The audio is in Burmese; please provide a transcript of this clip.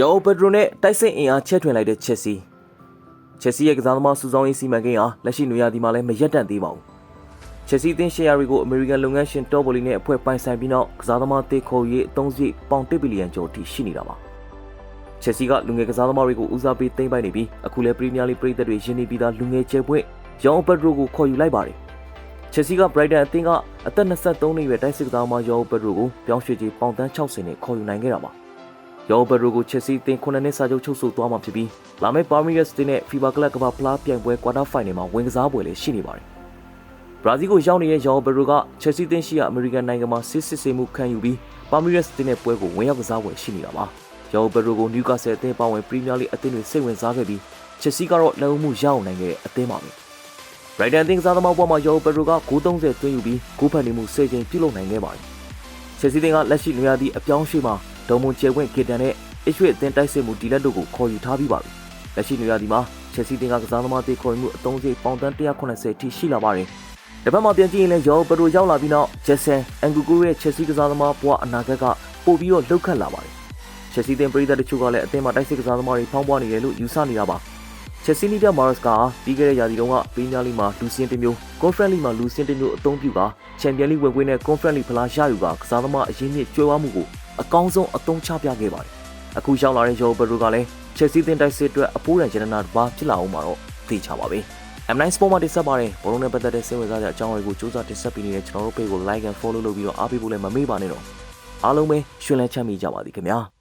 ယောပက်ဒရိုနဲ့တိုက်စစ်အင်အားချက်ထွင်လိုက်တဲ့ချက်စီချက်စီရဲ့ကစားသမားစုဆောင်းရေးစီမံကိန်းဟာလက်ရှိနွေရာသီမှာလည်းမရက်တန့်သေးပါဘူးချက်စီတင်ရှယ်ယာတွေကိုအမေရိကန်လုပ်ငန်းရှင်တော်ဘိုလီနဲ့အဖွဲ့ပိုင်ဆိုင်ပြီးနောက်ကစားသမားတေခေါ်ရေးအသုံးစရိတ်ပေါင်1ဘီလီယံကျော်အထိရှိနေတာပါချက်စီကလူငယ်ကစားသမားတွေကိုဦးစားပေးသိမ်းပိုက်နေပြီးအခုလည်းပရီးမီးယားလိပြည်သက်တွေရင်းနှီးပြီးသားလူငယ်ကျယ်ပွင့်ယောပက်ဒရိုကိုခေါ်ယူလိုက်ပါတယ်ချက်စီကဘရိုက်တန်အသင်းကအသက်23နှစ်အရွယ်တိုက်စစ်ကစားသမားယောပက်ဒရိုကိုပြောင်းရွှေ့ကြေးပေါင်တန်း60နဲ့ခေါ်ယူနိုင်ခဲ့တာပါ ယောဘရိုကိုချက်စီတင်ခုနှစ်နှစ်စာချုပ်ချုပ်ဆိုသွားမှာဖြစ်ပြီးလာမယ့်ပါမီရက်စ်တင်နဲ့ FIBA ကလပ်ကမ္ဘာဖလားပြိုင်ပွဲကွာတာဖိုင်နယ်မှာဝင်ကစားပွဲလည်းရှိနေပါတယ်။ဘရာဇီးကိုရောက်နေတဲ့ယောဘရိုကချက်စီတင်ရှိရာအမေရိကန်နိုင်ငံမှာစစ်စစ်ဆေးမှုခံယူပြီးပါမီရက်စ်တင်နဲ့ပွဲကိုဝင်ရောက်ကစားပွဲရှိနေတာပါ။ယောဘရိုကိုနျူကာဆယ်အသင်းပါဝင်ပရီးမီးယားလိအသင်းတွေစိတ်ဝင်စားခဲ့ပြီးချက်စီကတော့လက်ဦးမှုရအောင်နိုင်ခဲ့တဲ့အသင်းပါပဲ။ရိုက်တန်တင်ကစားသမားဘွားမှာယောပက်ဒရိုက930သွင်းယူပြီးဂိုးဖန်နေမှု10ချိန်ပြုလုပ်နိုင်ခဲ့ပါတယ်။ချက်စီတင်ကလက်ရှိနေရာသည့်အပြောင်းအရွှေ့မှာ ဒေါ်မွန်ကျဲခွင့်ဂီတန်နဲ့အရွှေ့အသင်းတိုက်စစ်မှုဒီလက်တို့ကိုခေါ်ယူထားပြီးပါပြီ။လက်ရှိနေရာသည့်မှာချက်စီတင်ကကစားသမားတေခေါ်ယူမှုအသုံးစရိတ်ပေါင်တန်း180ထိရှိလာပါတယ်။တစ်ဖက်မှာပြန်ကြည့်ရင်လည်းယောပက်ဒရိုရောက်လာပြီးနောက်ဂျက်ဆန်အန်ဂူကူရဲ့ချက်စီကစားသမားဘွားအနာဂတ်ကပို့ပြီးတော့လှုပ်ခတ်လာပါတယ်။ချက်စီတင်ပရိသတ်တချို့ကလည်းအသင်းမှာတိုက်စစ်ကစားသမားတွေဖောင်းပွားနေတယ်လို့ယူဆနေတာပါ။ချက်စီနီးပြမာရစ်ကပြီးခဲ့တဲ့ရာသီတုန်းကပရီးမီးယားလိမှာလူစင်းတစ်မျိုးကွန်ဖရင့်လိမှာလူစင်းတစ်မျိုးအသုံးပြုကချန်ပီယံလိဝင်ခွင့်နဲ့ကွန်ဖရင့်လိဖလားရယူကကစားသမားအရင်းမြစ်ကျွဲဝမှုကို အကောင်းဆုံးအသုံးချပြခဲ့ပါတယ်။အခုရောက်လာတဲ့ယောဘရိုကလည်းချက်စီတင်တိုက်စစ်အတွက်အပိုးရန်ဂျန်နာတစ်ပါးဖြစ်လာအောင်မှာတော့သိချပါပဲ။ M9 Sport မှာတင်ဆက်ပါတယ်ဘောလုံးနဲ့ပတ်သက်တဲ့စိတ်ဝင်စားစရာအကြောင်းအရာကိုစူးစမ်းတင်ဆက်ပေးနေတဲ့ကျွန်တော်တို့ page ကို like and follow လုပ်ပြီးတော့အားပေးဖို့လည်းမမေ့ပါနဲ့တော့အားလုံးပဲရှင်လန်းချမ်းမြေ့ကြပါသည်ခင်ဗျာ။